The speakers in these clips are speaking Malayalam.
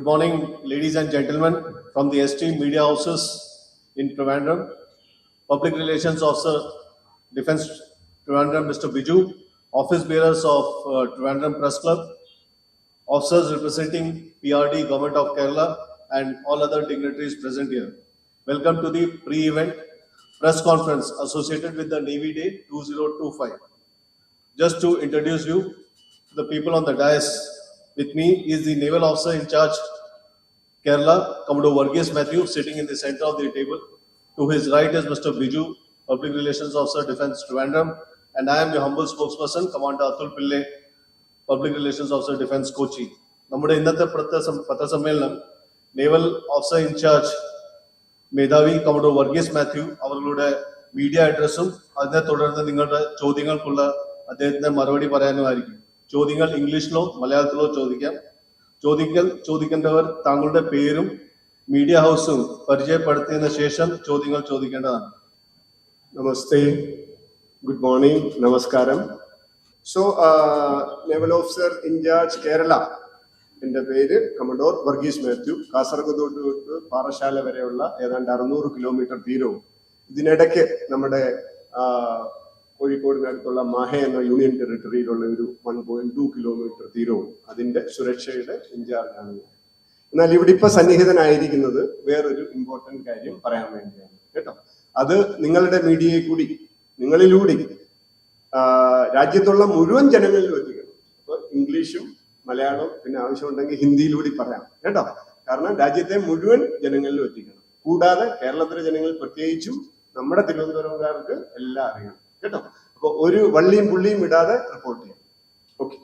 Good morning, ladies and gentlemen, from the esteemed media houses in Trivandrum. Public Relations Officer, Defense Trivandrum, Mr. Biju, office bearers of uh, Trivandrum Press Club, officers representing PRD, Government of Kerala, and all other dignitaries present here. Welcome to the pre-event press conference associated with the Navy Day 2025. Just to introduce you, the people on the dais with me is the naval officer in charge, Kerala, Commodore Varghese Matthew, sitting in the center of the table. To his right is Mr. Biju, Public Relations Officer, Defense Trivandrum, and I am your humble spokesperson, Commander Atul Pillai, Public Relations Officer, defence Kochi. നമ്മുടെ ഇന്നത്തെ പത്രസമ്മേളനം നേവൽ ഓഫീസർ ഇൻചാർജ് മേധാവി കമഡോ വർഗീസ് മാത്യു അവരുടെ മീഡിയ അഡ്രസ്സും അതിനെ തുടർന്ന് നിങ്ങളുടെ ചോദ്യങ്ങൾക്കുള്ള അദ്ദേഹത്തിന്റെ മറുപടി പറയാനുമായിരിക്കും ചോദ്യങ്ങൾ ഇംഗ്ലീഷിലോ മലയാളത്തിലോ ചോദിക്കാം. ചോദിക്കൽ ചോദിക്കേണ്ടവർ താങ്കളുടെ പേരും മീഡിയ ഹൗസും പരിചയപ്പെടുത്തിയതിനു ശേഷം ചോദ്യങ്ങൾ ചോദിക്കേണ്ടതാണ്. നമസ്തേ. ഗുഡ് മോർണിംഗ് നമസ്കാരം. So naval officer in charge Kerala എന്റെ പേര് കമഡോർ വർഗീസ് മാത്യു. കാസർഗോഡ് തൊട്ട് പാറശാല വരെയുള്ള ഏതാണ്ട് അറുന്നൂറ് കിലോമീറ്റർ തീരവും ഇതിനിടയ്ക്ക് നമ്മുടെ കോഴിക്കോടിനടുത്തുള്ള മാഹ എന്ന യൂണിയൻ ടെറിട്ടറിയിലുള്ള ഒരു വൺ പോയിന്റ് ടു കിലോമീറ്റർ തീരവും അതിന്റെ സുരക്ഷയുടെ ഇൻചാർജാണ്. ഞാൻ എന്നാൽ ഇവിടെ ഇപ്പൊ സന്നിഹിതനായിരിക്കുന്നത് വേറൊരു ഇമ്പോർട്ടന്റ് കാര്യം പറയാൻ വേണ്ടിയാണ് കേട്ടോ? അത് നിങ്ങളുടെ മീഡിയയെ കൂടി നിങ്ങളിലൂടെ രാജ്യത്തുള്ള മുഴുവൻ ജനങ്ങളിലും എത്തിക്കണം. അപ്പൊ ഇംഗ്ലീഷും മലയാളവും പിന്നെ ആവശ്യമുണ്ടെങ്കിൽ ഹിന്ദിയിലൂടെ പറയാം കേട്ടോ? കാരണം രാജ്യത്തെ മുഴുവൻ ജനങ്ങളിലും എത്തിക്കണം. കൂടാതെ കേരളത്തിലെ ജനങ്ങൾ പ്രത്യേകിച്ചും നമ്മുടെ തിരുവനന്തപുരംകാർക്ക് എല്ലാം അറിയണം. കേട്ടോ? അപ്പൊ ഒരു വള്ളിയും പുള്ളിയും ഇടാതെ റിപ്പോർട്ട് ചെയ്യണം ഓക്കെ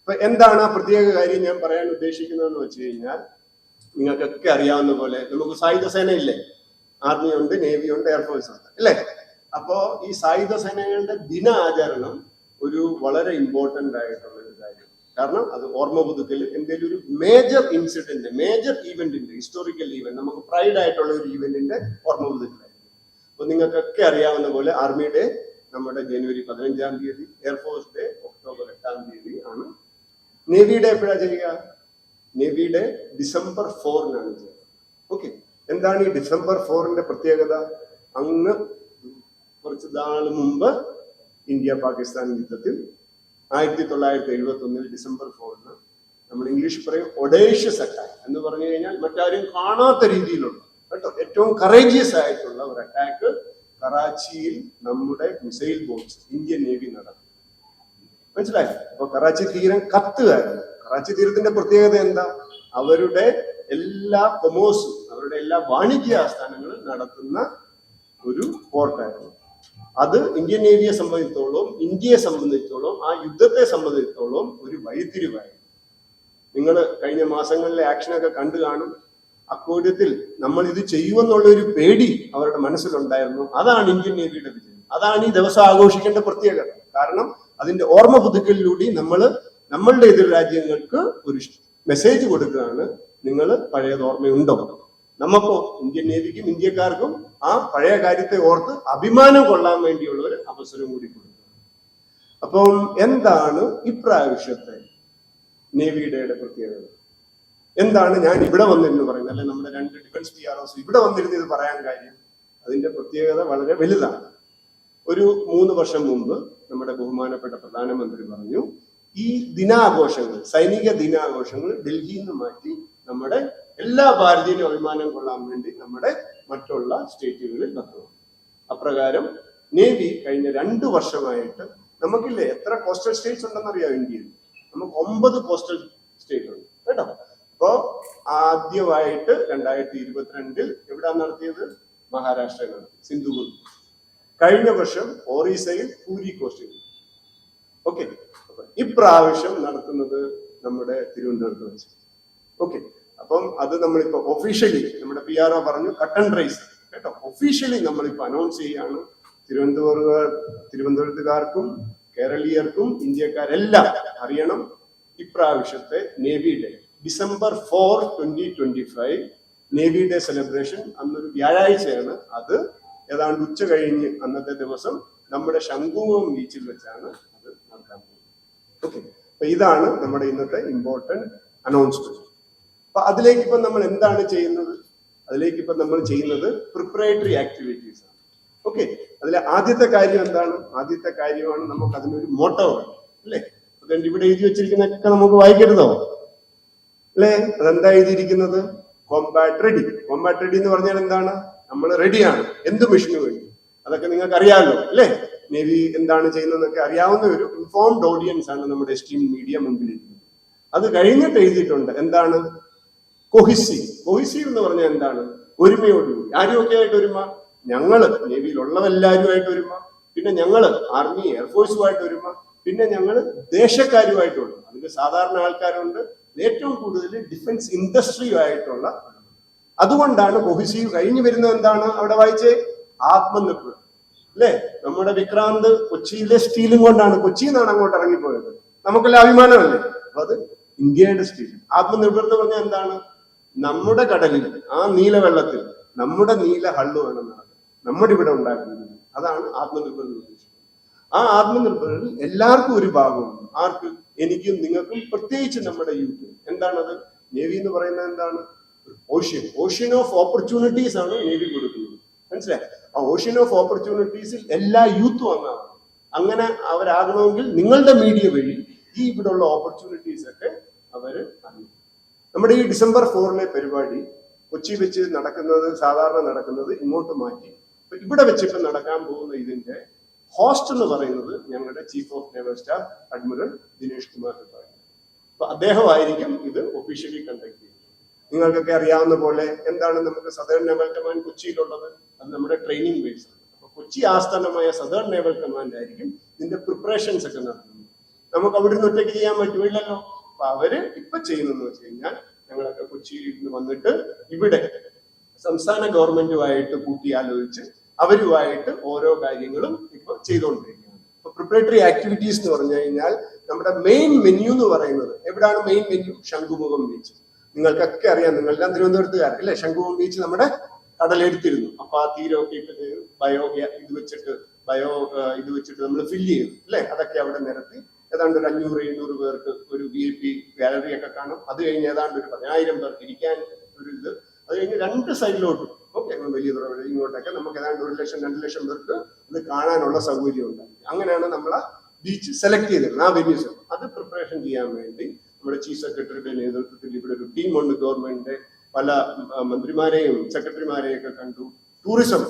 അപ്പൊ എന്താണ് ആ പ്രത്യേക കാര്യം ഞാൻ പറയാൻ ഉദ്ദേശിക്കുന്നതെന്ന് വെച്ച് കഴിഞ്ഞാൽ നിങ്ങൾക്കൊക്കെ അറിയാവുന്ന പോലെ നമുക്ക് സായുധ സേന ഇല്ലേ ആർമി ഉണ്ട് നേവി ഉണ്ട് എയർഫോഴ്സ് ഉണ്ട് അല്ലേ? അപ്പോ ഈ സായുധ സേനകളുടെ ദിന ആചരണം ഒരു വളരെ ഇമ്പോർട്ടന്റ് ആയിട്ടുള്ള ഒരു കാര്യം. കാരണം അത് ഓർമ്മ പുതുക്കൽ എന്തെങ്കിലും ഒരു മേജർ ഇൻസിഡന്റ് മേജർ ഈവന്റിന്റെ ഹിസ്റ്റോറിക്കൽ ഈവന്റ് നമുക്ക് പ്രൈഡ് ആയിട്ടുള്ള ഒരു ഈവന്റിന്റെ ഓർമ്മ പുതുക്കലായിരിക്കും. അപ്പൊ നിങ്ങൾക്കൊക്കെ അറിയാവുന്ന പോലെ ആർമി ഡേ നമ്മുടെ ജനുവരി പതിനഞ്ചാം തീയതി എയർഫോഴ്സ് ഡേ ഒക്ടോബർ എട്ടാം തീയതി ആണ്. നേവി ഡേ എപ്പോഴാണ് ചെയ്യുക നേവി ഡേ ഡിസംബർ ഫോറിനാണ് ചെയ്യുക ഓക്കെ എന്താണ് ഈ ഡിസംബർ ഫോറിന്റെ പ്രത്യേകത? അങ്ങ് കുറച്ച് നാൾ മുമ്പ് ഇന്ത്യ പാകിസ്ഥാൻ യുദ്ധത്തിൽ ആയിരത്തി തൊള്ളായിരത്തി എഴുപത്തി ഒന്നിൽ ഡിസംബർ ഫോറിന് നമ്മൾ ഇംഗ്ലീഷ് പറയും ഒഡേഷ്യസ് അറ്റാക്ക് എന്ന് പറഞ്ഞു കഴിഞ്ഞാൽ മറ്റാരും കാണാത്ത രീതിയിലുള്ള കേട്ടോ ഏറ്റവും കറേജിയസ് ആയിട്ടുള്ള ഒരു അറ്റാക്ക് കറാച്ചിയിൽ നമ്മുടെ മിസൈൽ ബോട്ട്സ് ഇന്ത്യൻ നേവി നടത്തി മനസ്സിലായി? അപ്പൊ കറാച്ചി തീരം കത്തുകയായിരുന്നു. കറാച്ചി തീരത്തിന്റെ പ്രത്യേകത എന്താ? അവരുടെ എല്ലാ കൊമേഴ്സും അവരുടെ എല്ലാ വാണിജ്യ ആസ്ഥാനങ്ങളും നടത്തുന്ന ഒരു പോർട്ടായിരുന്നു. അത് ഇന്ത്യൻ നേവിയെ സംബന്ധിച്ചോളം ഇന്ത്യയെ സംബന്ധിച്ചോളം ആ യുദ്ധത്തെ സംബന്ധിച്ചോളം ഒരു വഴിത്തിരിവായിരുന്നു. നിങ്ങൾ കഴിഞ്ഞ മാസങ്ങളിലെ ആക്ഷനൊക്കെ കണ്ടു കാണും. അക്കൂര്യത്തിൽ നമ്മൾ ഇത് ചെയ്യുമെന്നുള്ള ഒരു പേടി അവരുടെ മനസ്സിലുണ്ടായിരുന്നു. അതാണ് ഇന്ത്യൻ നേവിയുടെ വിജയം. അതാണ് ഈ ദിവസം ആഘോഷിക്കേണ്ട പ്രത്യേകത. കാരണം അതിന്റെ ഓർമ്മ പുതുക്കലിലൂടെ നമ്മൾ നമ്മളുടെ എതിർ രാജ്യങ്ങൾക്ക് ഒരു മെസ്സേജ് കൊടുക്കുകയാണ്. നിങ്ങൾ പഴയത് ഓർമ്മയുണ്ടോ? നമുക്കോ ഇന്ത്യൻ നേവിക്കും ഇന്ത്യക്കാർക്കും ആ പഴയ കാര്യത്തെ ഓർത്ത് അഭിമാനം കൊള്ളാൻ വേണ്ടിയുള്ള ഒരു അവസരം കൂടി കൊടുക്കുക. അപ്പം എന്താണ് ഇപ്രാവശ്യത്തെ നേവിയുടെ പ്രത്യേകത? എന്താണ് ഞാൻ ഇവിടെ വന്നിരുന്നു പറയുന്നത്? അല്ലെ നമ്മുടെ രണ്ട് ഡിഫൻസ് പി ആർ ഇവിടെ വന്നിരുന്ന് ഇത് പറയാൻ കാര്യം? അതിന്റെ പ്രത്യേകത വളരെ വലുതാണ്. ഒരു മൂന്ന് വർഷം മുമ്പ് നമ്മുടെ ബഹുമാനപ്പെട്ട പ്രധാനമന്ത്രി പറഞ്ഞു ഈ ദിനാഘോഷങ്ങൾ സൈനിക ദിനാഘോഷങ്ങൾ ഡൽഹിയിൽ നിന്ന് മാറ്റി നമ്മുടെ എല്ലാ ഭാരതീയനും അഭിമാനം കൊള്ളാൻ വേണ്ടി നമ്മുടെ മറ്റുള്ള സ്റ്റേറ്റുകളിൽ നടത്തുന്നു. അപ്രകാരം നേവി കഴിഞ്ഞ രണ്ട് വർഷമായിട്ട് നമുക്കില്ലേ എത്ര കോസ്റ്റൽ സ്റ്റേറ്റ്സ് ഉണ്ടെന്നറിയാം ഇന്ത്യയിൽ? നമുക്ക് ഒമ്പത് കോസ്റ്റൽ സ്റ്റേറ്റ് ഉണ്ട്. കേട്ടോ? അപ്പോ ആദ്യമായിട്ട് രണ്ടായിരത്തി ഇരുപത്തിരണ്ടിൽ എവിടെ നടത്തിയത്? മഹാരാഷ്ട്ര സിന്ധുപൂർ കഴിഞ്ഞ വർഷം ഒറീസയിൽ പൂരി കോസ്റ്റിൽ ഓക്കെ. ഇപ്രാവശ്യം നടത്തുന്നത് നമ്മുടെ തിരുവനന്തപുരത്ത് വെച്ച്. ഓക്കെ. അപ്പം അത് നമ്മളിപ്പോ ഒഫീഷ്യലി നമ്മുടെ പി ആർ ഒ പറഞ്ഞു കട്ടൺ റൈസ് കേട്ടോ? ഒഫീഷ്യലി നമ്മളിപ്പോ അനൗൺസ് ചെയ്യാണ് തിരുവനന്തപുരം തിരുവനന്തപുരത്തുകാർക്കും കേരളീയർക്കും ഇന്ത്യക്കാരെല്ലാം അറിയണം ഇപ്രാവശ്യത്തെ navy day December four twenty twenty five navy day celebration അന്നൊരു വ്യാഴാഴ്ചയാണ് അത്. ഏതാണ്ട് ഉച്ച കഴിഞ്ഞ് അന്നത്തെ ദിവസം നമ്മുടെ ശംഖുമുഖം ബീച്ചിൽ വെച്ചാണ് അത് നടക്കാൻ പോകുന്നത്. ഓക്കെ അപ്പൊ ഇതാണ് നമ്മുടെ ഇന്നത്തെ ഇമ്പോർട്ടന്റ് അനൗൺസ്മെന്റ് അപ്പൊ അതിലേക്ക് ഇപ്പൊ നമ്മൾ എന്താണ് ചെയ്യുന്നത്? അതിലേക്ക് ഇപ്പൊ നമ്മൾ ചെയ്യുന്നത് പ്രിപ്പറേറ്ററി ആക്ടിവിറ്റീസ് ആണ്. ഓക്കെ അതിലെ ആദ്യത്തെ കാര്യം എന്താണ്? ആദ്യത്തെ കാര്യമാണ് നമുക്ക് അതിനൊരു മോട്ടോ അല്ലേ? അതുകൊണ്ട് ഇവിടെ എഴുതി വെച്ചിരിക്കുന്നതൊക്കെ നമുക്ക് വായിക്കരുതോ? അല്ലേ അതെന്താ എഴുതിയിരിക്കുന്നത്? കോമ്പാറ്റ് റെഡി കോമ്പാറ്റ് റെഡി എന്ന് പറഞ്ഞാൽ എന്താണ്? നമ്മൾ റെഡിയാണ് എന്ത് മിഷന് വേണ്ടി? അതൊക്കെ നിങ്ങൾക്ക് അറിയാമല്ലോ അല്ലേ നേവി എന്താണ് ചെയ്യുന്നതെന്നൊക്കെ അറിയാവുന്ന ഒരു ഇൻഫോംഡ് ഓഡിയൻസ് ആണ് നമ്മുടെ എസ്റ്റീം മീഡിയ മുമ്പിൽ ഇരിക്കുന്നത് അത് കഴിഞ്ഞിട്ട് എഴുതിയിട്ടുണ്ട് എന്താണ്? കൊഹിസീവ് കൊഹിസീവ് എന്ന് പറഞ്ഞാൽ എന്താണ്? ഒരുമയോടുകൂടി. ആരുമൊക്കെ ആയിട്ട് ഒരുമ? ഞങ്ങൾ. നേവിയിലുള്ളവരെല്ലാവരുമായിട്ട് ഒരുമ. പിന്നെ ഞങ്ങൾ. ആർമി എയർഫോഴ്സുമായിട്ട് ഒരുമ. പിന്നെ ഞങ്ങൾ ദേശക്കാരുമായിട്ടുണ്ട് അതിന് സാധാരണ ആൾക്കാരുണ്ട്. ഏറ്റവും കൂടുതൽ ഡിഫൻസ് ഇൻഡസ്ട്രിയുമായിട്ടുള്ള അതുകൊണ്ടാണ് കൊഹിസീവ് കഴിഞ്ഞു വരുന്നത് എന്താണ് അവിടെ വായിച്ചേ? ആത്മനിർഭർ. അല്ലേ? നമ്മുടെ വിക്രാന്ത് കൊച്ചിയിലെ സ്റ്റീലും കൊണ്ടാണ് കൊച്ചിയിൽ നിന്നാണ് അങ്ങോട്ട് ഇറങ്ങിപ്പോയത്. നമുക്കെല്ലാം അഭിമാനമല്ലേ? അപ്പൊ അത് ഇന്ത്യയുടെ സ്റ്റീൽ ആത്മനിർഭർ എന്ന് പറഞ്ഞാൽ എന്താണ്? നമ്മുടെ കടലിൽ ആ നീല വെള്ളത്തിൽ നമ്മുടെ നീല ഹള്ളു വേണം നമ്മുടെ ഇവിടെ ഉണ്ടാക്കുന്നത്. അതാണ് ആത്മനിർഭർ എന്ന് ഉദ്ദേശിക്കുന്നത്. ആ ആത്മനിർഭറിൽ എല്ലാവർക്കും ഒരു ഭാഗമുണ്ട്. ആർക്ക്? എനിക്കും നിങ്ങൾക്കും പ്രത്യേകിച്ച് നമ്മുടെ യൂത്ത്. എന്താണത്? നേവി എന്ന് പറയുന്നത് എന്താണ്? ഓഷ്യൻ ഓഷ്യൻ ഓഫ് ഓപ്പർച്യൂണിറ്റീസ് ആണ് നേവി കൊടുക്കുന്നത്. മനസ്സിലായി? ആ ഓഷ്യൻ ഓഫ് ഓപ്പർച്യൂണിറ്റീസിൽ എല്ലാ യൂത്തും അങ്ങാണ് അങ്ങനെ അവരാകണമെങ്കിൽ നിങ്ങളുടെ മീഡിയ വഴി ഈ ഇവിടെയുള്ള ഓപ്പർച്യൂണിറ്റീസ് ഒക്കെ അവർ അറിയും നമ്മുടെ ഈ ഡിസംബർ ഫോറിലെ പരിപാടി കൊച്ചി വെച്ച് നടക്കുന്നത് സാധാരണ നടക്കുന്നത് ഇങ്ങോട്ട് മാറ്റി. ഇവിടെ വെച്ചിട്ട് നടക്കാൻ പോകുന്ന ഇതിന്റെ ഹോസ്റ്റ് എന്ന് പറയുന്നത് ഞങ്ങളുടെ chief of naval staff admiral Dinesh Kumar Tripathi അപ്പൊ അദ്ദേഹമായിരിക്കും ഇത് ഒഫീഷ്യലി കണ്ടക്ട് ചെയ്യുന്നത്. നിങ്ങൾക്കൊക്കെ അറിയാവുന്ന പോലെ എന്താണ് നമുക്ക് സദേൺ നേവൽ കമാൻഡ് കൊച്ചിയിലുള്ളത്? അത് നമ്മുടെ ട്രെയിനിങ് ബേസ് ആണ്. അപ്പൊ കൊച്ചി ആസ്ഥാനമായ സദേൺ നേവൽ കമാൻഡ് ആയിരിക്കും ഇതിന്റെ പ്രിപ്പറേഷൻസ് ഒക്കെ നടത്തുന്നത്. നമുക്ക് അവിടെ നിന്ന് ഒറ്റയ്ക്ക് ചെയ്യാൻ പറ്റുമില്ലല്ലോ അപ്പൊ അവർ ഇപ്പൊ ചെയ്യുന്നതെന്ന് വെച്ച് കഴിഞ്ഞാൽ ഞങ്ങളൊക്കെ കൊച്ചിയിൽ നിന്ന് വന്നിട്ട് ഇവിടെ സംസ്ഥാന ഗവൺമെന്റുമായിട്ട് കൂട്ടിയാലോചിച്ച് അവരുമായിട്ട് ഓരോ കാര്യങ്ങളും ഇപ്പൊ ചെയ്തുകൊണ്ടിരിക്കുന്നത് ഇപ്പൊ പ്രിപ്പറേറ്ററി ആക്ടിവിറ്റീസ് എന്ന് പറഞ്ഞു കഴിഞ്ഞാൽ നമ്മുടെ മെയിൻ മെന്യു എന്ന് പറയുന്നത് എവിടെയാണ് മെയിൻ മെന്യു ശംഖുമുഖം ബീച്ച് നിങ്ങൾക്കൊക്കെ അറിയാം നിങ്ങളെല്ലാം തിരുവനന്തപുരത്തുകാർ അല്ലെ? ശംഖുമുഖം ബീച്ച് നമ്മുടെ കടലെടുത്തിരുന്നു അപ്പൊ ആ തീരമൊക്കെ ഇട്ട് ബയോ ഇത് വെച്ചിട്ട് ബയോ ഇത് വെച്ചിട്ട് നമ്മൾ ഫില്ല് ചെയ്തു അല്ലെ? അതൊക്കെ അവിടെ നിരത്തി. ഏതാണ്ട് ഒരു അഞ്ഞൂറ് എഴുന്നൂറ് പേർക്ക് ഒരു വി ഐ പി ഗാലറി ഒക്കെ കാണും. അത് കഴിഞ്ഞ് ഏതാണ്ട് ഒരു പതിനായിരം പേർക്ക് ഇരിക്കാൻ ഒരു ഇത്. അത് കഴിഞ്ഞ് രണ്ട് സൈഡിലോട്ടും ഓക്കെ വലിയ തുറ ഇങ്ങോട്ടൊക്കെ നമുക്ക് ഏതാണ്ട് ഒരു ലക്ഷം രണ്ട് ലക്ഷം പേർക്ക് ഇത് കാണാനുള്ള സൗകര്യം ഉണ്ടായി അങ്ങനെയാണ് നമ്മൾ ബീച്ച് സെലക്ട് ചെയ്തിരുന്നത് ആ വെന്യൂസ് അത് പ്രിപ്പറേഷൻ ചെയ്യാൻ വേണ്ടി നമ്മുടെ ചീഫ് സെക്രട്ടറിയുടെ നേതൃത്വത്തിൽ ഇവിടെ ഒരു ടീമുണ്ട് ഗവൺമെന്റിന്റെ പല മന്ത്രിമാരെയും സെക്രട്ടറിമാരെയും ഒക്കെ കണ്ടു. ടൂറിസം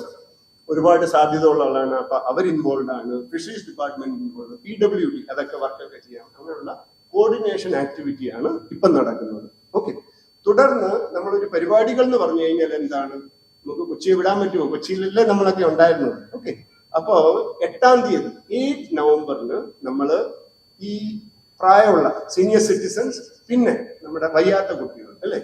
ഒരുപാട് സാധ്യത ഉള്ള ആളാണ്. അപ്പൊ അവർ ഇൻവോൾവ് ആണ്. Fisheries department involve P W D അതൊക്കെ വർക്കൊക്കെ ചെയ്യാം. അങ്ങനെയുള്ള കോർഡിനേഷൻ ആക്ടിവിറ്റിയാണ് ഇപ്പം നടക്കുന്നത്. ഓക്കെ തുടർന്ന് നമ്മളൊരു പരിപാടികൾ എന്ന് പറഞ്ഞു കഴിഞ്ഞാൽ എന്താണ്? നമുക്ക് കൊച്ചിയെ വിടാൻ പറ്റുമോ? കൊച്ചിയിലല്ലേ നമ്മളൊക്കെ ഉണ്ടായിരുന്നത്. ഓക്കെ അപ്പോ എട്ടാം തീയതി എയ്റ്റ് നവംബറിന് നമ്മൾ ഈ പ്രായമുള്ള സീനിയർ സിറ്റിസൺസ് പിന്നെ നമ്മുടെ വയ്യാത്ത കുട്ടികൾ അല്ലെ?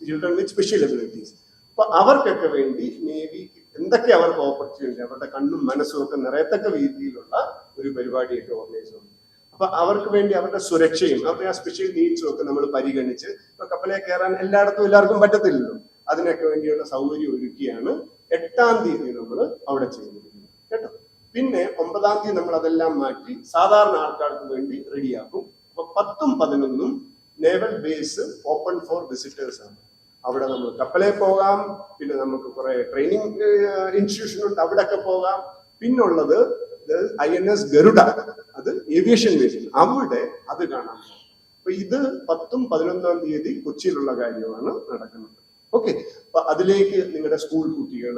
ചിൽഡ്രൻ വിത്ത് സ്പെഷ്യൽ എബിലിറ്റീസ് അപ്പൊ അവർക്കൊക്കെ വേണ്ടി നേവി എന്തൊക്കെ അവർക്ക് ഓപ്പർച്യൂണിറ്റി അവരുടെ കണ്ണും മനസ്സും ഒക്കെ നിറയത്തക്ക രീതിയിലുള്ള ഒരു പരിപാടിയൊക്കെ ഓർഗനൈസ് ചെയ്യുന്നു അപ്പൊ അവർക്ക് വേണ്ടി അവരുടെ സുരക്ഷയും അവരുടെ ആ സ്പെഷ്യൽ നീഡ്സും ഒക്കെ നമ്മൾ പരിഗണിച്ച് ഇപ്പൊ കപ്പലിൽ കയറാൻ എല്ലായിടത്തും എല്ലാവർക്കും പറ്റത്തില്ലല്ലോ. അതിനൊക്കെ വേണ്ടിയുള്ള സൗകര്യം ഒരുക്കിയാണ് എട്ടാം തീയതി നമ്മൾ അവിടെ ചെയ്തിരിക്കുന്നത്. കേട്ടോ? പിന്നെ ഒമ്പതാം തീയതി നമ്മൾ അതെല്ലാം മാറ്റി സാധാരണ ആൾക്കാർക്ക് വേണ്ടി റെഡിയാക്കും. അപ്പൊ പത്തും പതിനൊന്നും naval base open for visitors ആണ്. അവിടെ നമ്മൾ കപ്പലേ പോകാം പിന്നെ നമുക്ക് കുറെ ട്രെയിനിങ് ഇൻസ്റ്റിറ്റ്യൂഷൻ ഉണ്ട് അവിടെയൊക്കെ പോകാം. പിന്നുള്ളത് ഐ എൻ എസ് ഗരുഡ അത് ഏവിയേഷൻ ബേസിൽ അവിടെ അത് കാണാം. അപ്പൊ ഇത് പത്തും പതിനൊന്നാം തീയതി കൊച്ചിയിലുള്ള കാര്യമാണ് നടക്കുന്നത്. ഓക്കെ അതിലേക്ക് നിങ്ങളുടെ സ്കൂൾ കുട്ടികൾ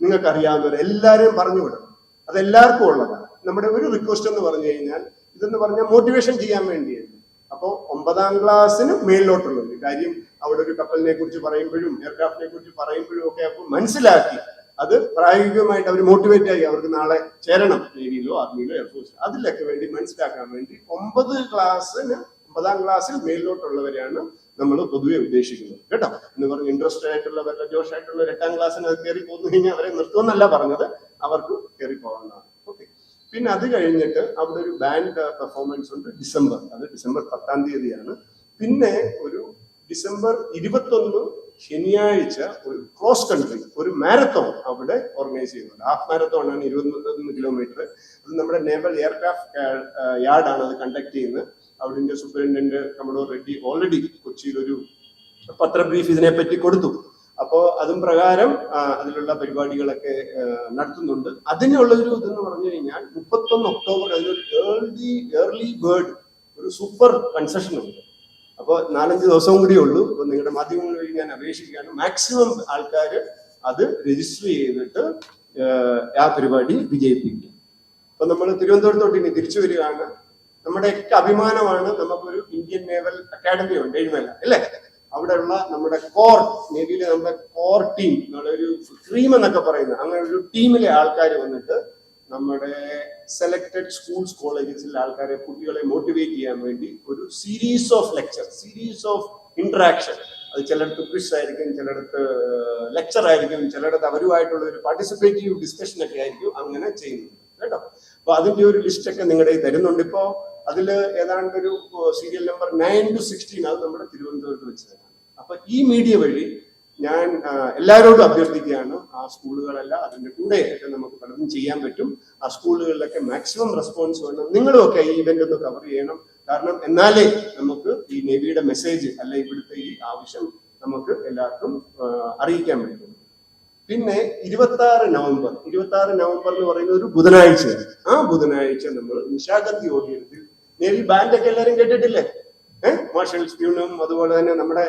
നിങ്ങൾക്ക് അറിയാവുന്നവർ എല്ലാവരെയും പറഞ്ഞു വിടണം. അതെല്ലാവർക്കും ഉള്ളതാണ് നമ്മുടെ ഒരു റിക്വസ്റ്റ് എന്ന് പറഞ്ഞു കഴിഞ്ഞാൽ ഇതെന്ന് പറഞ്ഞാൽ മോട്ടിവേഷൻ ചെയ്യാൻ വേണ്ടിയാണ് അപ്പോൾ ഒമ്പതാം ക്ലാസ്സിന് മേളിലോട്ടുള്ളത്. കാര്യം അവിടെ ഒരു കപ്പലിനെ കുറിച്ച് പറയുമ്പോഴും എയർക്രാഫ്റ്റിനെ കുറിച്ച് പറയുമ്പോഴും ഒക്കെ അപ്പോൾ മനസ്സിലാക്കി അത് പ്രായോഗികമായിട്ട് അവർ മോട്ടിവേറ്റ് ആയി അവർക്ക് നാളെ ചേരണം. നേവിയിലോ ആർമിയിലോ എയർഫോഴ്സിലോ അതിലൊക്കെ വേണ്ടി മനസ്സിലാക്കാൻ വേണ്ടി ഒമ്പത് ക്ലാസ്സിന് ഒമ്പതാം ക്ലാസ്സിൽ മേലിലോട്ടുള്ളവരെയാണ് നമ്മൾ പൊതുവെ ഉദ്ദേശിക്കുന്നത്. കേട്ടോ? എന്ന് പറഞ്ഞ് ഇൻട്രസ്റ്റ് ആയിട്ടുള്ളവരുടെ ജോഷ് ആയിട്ടുള്ള എട്ടാം ക്ലാസ്സിന് അത് കയറി പോന്നു കഴിഞ്ഞാൽ അവരെ നിർത്തുമെന്നല്ല പറഞ്ഞത്. അവർക്ക് കയറി പോകേണ്ടതാണ് ഓക്കെ. പിന്നെ അത് കഴിഞ്ഞിട്ട് അവിടെ ഒരു ബാൻഡ് പെർഫോമൻസ് ഉണ്ട് ഡിസംബർ. അത് ഡിസംബർ പത്താം തീയതിയാണ്. പിന്നെ ഒരു ഡിസംബർ ഇരുപത്തൊന്ന് ശനിയാഴ്ച ഒരു ക്രോസ് കൺട്രി ഒരു മാരത്തോൺ അവിടെ ഓർഗനൈസ് ചെയ്യുന്നുണ്ട്. ഹാഫ് മാരത്തോൺ ആണ് ഇരുപത്തൊന്ന് കിലോമീറ്റർ അത് നമ്മുടെ നേവൽ എയർക്രാഫ്റ്റ് യാർഡാണ് അത് കണ്ടക്ട് ചെയ്യുന്നത്. അവിടുത്തെ സൂപ്രണ്ടന്റ് കമഡോർ റെഡ്ഡി ഓൾറെഡി കൊച്ചിയിൽ ഒരു പത്ര ബ്രീഫ് ഇതിനെപ്പറ്റി കൊടുത്തു. അപ്പോൾ അതും പ്രകാരം അതിലുള്ള പരിപാടികളൊക്കെ നടത്തുന്നുണ്ട്. അതിനുള്ള ഒരു ഇതെന്ന് പറഞ്ഞു കഴിഞ്ഞാൽ മുപ്പത്തൊന്ന് ഒക്ടോബർ അതിനൊരു ഏർലി ഏർലി ബേർഡ് ഒരു സൂപ്പർ കൺസെഷൻ ഉണ്ട്. അപ്പോൾ നാലഞ്ച് ദിവസവും കൂടി ഉള്ളൂ. അപ്പോൾ നിങ്ങളുടെ മാധ്യമങ്ങൾ വഴി ഞാൻ അപേക്ഷിക്കുകയാണ്. മാക്സിമം ആൾക്കാർ അത് രജിസ്റ്റർ ചെയ്തിട്ട് ആ പരിപാടി വിജയിപ്പിക്കുക അപ്പൊ നമ്മൾ തിരുവനന്തപുരത്തോട്ട് ഇനി തിരിച്ചു വരികയാണ്. നമ്മുടെയൊക്കെ അഭിമാനമാണ് നമുക്കൊരു ഇന്ത്യൻ നേവൽ അക്കാഡമി ഉണ്ട് എഴുമല അല്ലേ? അവിടെയുള്ള നമ്മുടെ കോർ നേവിയിലെ നമ്മുടെ കോർ ടീം നമ്മുടെ ഒരു ക്രീം എന്നൊക്കെ പറയുന്ന അങ്ങനെ ഒരു ടീമിലെ ആൾക്കാർ വന്നിട്ട് നമ്മുടെ സെലക്ടഡ് സ്കൂൾസ് കോളേജസിലെ ആൾക്കാരെ കുട്ടികളെ മോട്ടിവേറ്റ് ചെയ്യാൻ വേണ്ടി ഒരു series of lecture series of interaction അത് ചിലടത്ത് ക്വിസ് ആയിരിക്കും ചിലടത്ത് ലെക്ചർ ആയിരിക്കും ചിലടത്ത് അവരുമായിട്ടുള്ള ഒരു പാർട്ടിസിപ്പേറ്റീവ് ഡിസ്കഷൻ ഒക്കെ ആയിരിക്കും അങ്ങനെ ചെയ്യുന്നത്. കേട്ടോ? അപ്പൊ അതിന്റെ ഒരു ലിസ്റ്റ് ഒക്കെ നിങ്ങളുടെ തരുന്നുണ്ട്. ഇപ്പോ അതിൽ ഏതാണ്ട് ഒരു serial number nine two sixteen അത് നമ്മുടെ തിരുവനന്തപുരത്ത് വെച്ചതാണ്. അപ്പൊ ഈ മീഡിയ വഴി ഞാൻ എല്ലാവരോടും അഭ്യർത്ഥിക്കുകയാണ്. ആ സ്കൂളുകളല്ല അതിന്റെ കൂടെ ഒക്കെ നമുക്ക് പലതും ചെയ്യാൻ പറ്റും. ആ സ്കൂളുകളിലൊക്കെ മാക്സിമം റെസ്പോൺസ് വേണം. നിങ്ങളുമൊക്കെ ഈ ഇവന്റ് ഒന്ന് കവർ ചെയ്യണം. കാരണം എന്നാലേ നമുക്ക് ഈ നേവിയുടെ മെസ്സേജ് അല്ലെ ഇവിടുത്തെ ഈ ആവശ്യം നമുക്ക് എല്ലാവർക്കും അറിയിക്കാൻ പറ്റും. പിന്നെ ഇരുപത്തി ആറ് നവംബർ. ഇരുപത്തി ആറ് നവംബർ എന്ന് പറയുന്ന ഒരു ബുധനാഴ്ചയാണ് ആ ബുധനാഴ്ച നമ്മൾ നിശാഗന്ധി ഓഡിയത്തിൽ നേവി ബാൻഡ് ഒക്കെ എല്ലാവരും കേട്ടിട്ടില്ലേ? ഏഹ് മാർഷൽ ട്യൂണും അതുപോലെ തന്നെ നമ്മുടെ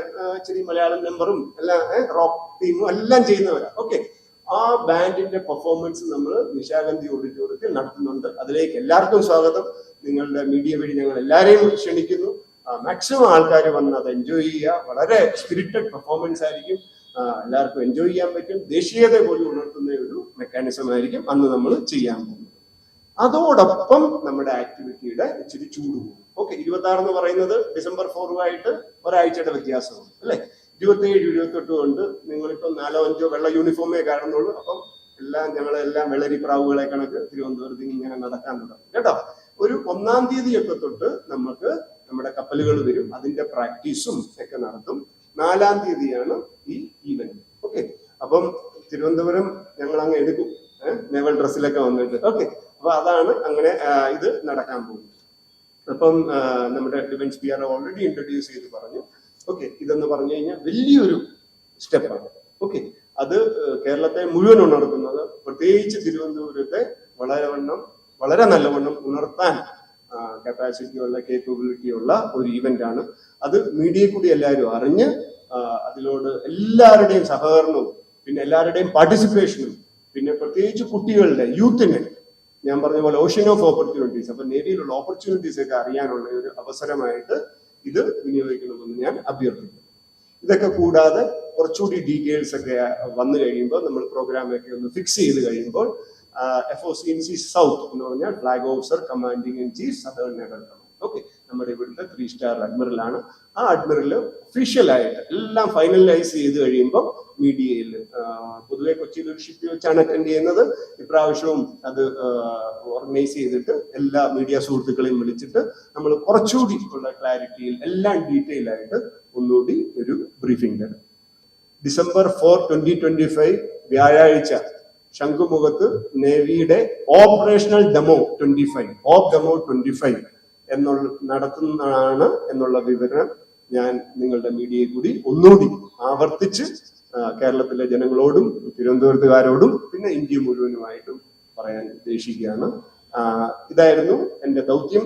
ചെറിയ മലയാളം നമ്പറും എല്ലാം റോക്ക് ടീമും എല്ലാം ചെയ്യുന്നവരാ. ഓക്കെ ആ ബാൻഡിന്റെ പെർഫോമൻസ് നമ്മൾ നിശാഗന്ധി ഓഡിറ്റോറിയത്തിൽ നടത്തുന്നുണ്ട്. അതിലേക്ക് എല്ലാവർക്കും സ്വാഗതം. നിങ്ങളുടെ മീഡിയ വഴി ഞങ്ങൾ എല്ലാവരെയും ക്ഷണിക്കുന്നു. മാക്സിമം ആൾക്കാർ വന്ന് അത് എൻജോയ് ചെയ്യുക. വളരെ സ്പിരിറ്റഡ് പെർഫോമൻസ് ആയിരിക്കും. എല്ലാവർക്കും എൻജോയ് ചെയ്യാൻ പറ്റും. ദേശീയത പോലും ഉണർത്തുന്ന ഒരു മെക്കാനിസം ആയിരിക്കും അന്ന് നമ്മൾ ചെയ്യാൻ പോകുന്നത്. അതോടൊപ്പം നമ്മുടെ ആക്ടിവിറ്റിയുടെ ഇച്ചിരി ചൂട് പോകും ഓക്കെ ഇരുപത്തി ആറ് എന്ന് പറയുന്നത് ഡിസംബർ ഫോറുമായിട്ട് ഒരാഴ്ചയുടെ വ്യത്യാസമാണ് അല്ലെ? ഇരുപത്തി ഏഴ് ഇരുപത്തി എട്ട് കൊണ്ട് നിങ്ങളിപ്പോ നാലോ അഞ്ചോ വെള്ള യൂണിഫോമേ കാണുന്നുള്ളൂ. അപ്പം എല്ലാം ഞങ്ങളെല്ലാം വെള്ളരി പ്രാവുകളെ കണക്ക് തിരുവനന്തപുരത്ത് ഇങ്ങനെ നടക്കാൻ തുടങ്ങും. കേട്ടോ? ഒരു ഒന്നാം തീയതിയൊക്കെ തൊട്ട് നമുക്ക് നമ്മുടെ കപ്പലുകൾ വരും അതിന്റെ പ്രാക്ടീസും ഒക്കെ നടത്തും. നാലാം തീയതിയാണ് ഈവന്റ് ഓക്കെ അപ്പം തിരുവനന്തപുരം ഞങ്ങൾ അങ്ങ് എടുക്കും നേവൽ ഡ്രസ്സിലൊക്കെ വന്നിട്ട്. ഓക്കെ അപ്പൊ അതാണ് അങ്ങനെ ഇത് നടക്കാൻ പോകുന്നത്. അപ്പം നമ്മുടെ defence P R already introduce ചെയ്ത് പറഞ്ഞു. ഓക്കെ ഇതെന്ന് പറഞ്ഞു കഴിഞ്ഞാൽ വലിയൊരു സ്റ്റെപ്പാണ്. ഓക്കെ അത് കേരളത്തെ മുഴുവൻ ഉണർത്തുന്നത് പ്രത്യേകിച്ച് തിരുവനന്തപുരത്തെ വളരെ വണ്ണം വളരെ നല്ലവണ്ണം ഉണർത്താൻ കപ്പാസിറ്റി ഉള്ള കേപ്പബിലിറ്റി ഉള്ള ഒരു ഈവന്റ് ആണ്. അത് മീഡിയയിൽ കൂടി എല്ലാവരും അറിഞ്ഞ് അതിലോട് എല്ലാവരുടെയും സഹകരണവും പിന്നെ എല്ലാവരുടെയും പാർട്ടിസിപ്പേഷനും പിന്നെ പ്രത്യേകിച്ച് കുട്ടികളുടെ യൂത്തിന് ഞാൻ പറഞ്ഞ പോലെ ഓഷ്യൻ ഓഫ് ഓപ്പർച്യൂണിറ്റീസ് അപ്പൊ നേവിയിലുള്ള ഓപ്പർച്യൂണിറ്റീസ് ഒക്കെ അറിയാനുള്ള ഒരു അവസരമായിട്ട് ഇത് വിനിയോഗിക്കണമെന്ന് ഞാൻ അഭ്യർത്ഥിക്കുന്നു. ഇതൊക്കെ കൂടാതെ കുറച്ചുകൂടി ഡീറ്റെയിൽസ് ഒക്കെ വന്നു കഴിയുമ്പോൾ നമ്മൾ പ്രോഗ്രാം ഒക്കെ ഒന്ന് ഫിക്സ് ചെയ്ത് കഴിയുമ്പോൾ F O C N C south എന്ന് പറഞ്ഞാൽ flag officer commanding in chief southern naval command okay നമ്മുടെ ഇവിടുത്തെ ത്രീ സ്റ്റാർ അഡ്മിറൽ ആണ്. ആ അഡ്മിറൽ ഒഫീഷ്യലായിട്ട് എല്ലാം ഫൈനലൈസ് ചെയ്ത് കഴിയുമ്പോൾ മീഡിയയിൽ പൊതുവെ കൊച്ചിയിൽ ഒരു ഷിപ്പിൽ വെച്ചാണ് അറ്റൻഡ് ചെയ്യുന്നത്. ഇപ്രാവശ്യവും അത് ഓർഗനൈസ് ചെയ്തിട്ട് എല്ലാ മീഡിയ സുഹൃത്തുക്കളെയും വിളിച്ചിട്ട് നമ്മൾ കുറച്ചുകൂടി ഉള്ള ക്ലാരിറ്റിയിൽ എല്ലാം ഡീറ്റെയിൽ ആയിട്ട് ഒന്നുകൂടി ഒരു ബ്രീഫിംഗ് തരും. December four twenty twenty five വ്യാഴാഴ്ച ശംഖുമുഖത്ത് നേവിയുടെ operational demo twenty five op demo twenty five എന്നുള്ള നടത്തുന്നതാണ് എന്നുള്ള വിവരം ഞാൻ നിങ്ങളുടെ മീഡിയയിൽ കൂടി ഒന്നുകൂടി ആവർത്തിച്ച് കേരളത്തിലെ ജനങ്ങളോടും തിരുവനന്തപുരത്തുകാരോടും പിന്നെ ഇന്ത്യ മുഴുവനുമായിട്ടും പറയാൻ ഉദ്ദേശിക്കുകയാണ്. ഇതായിരുന്നു എന്റെ ദൗത്യം.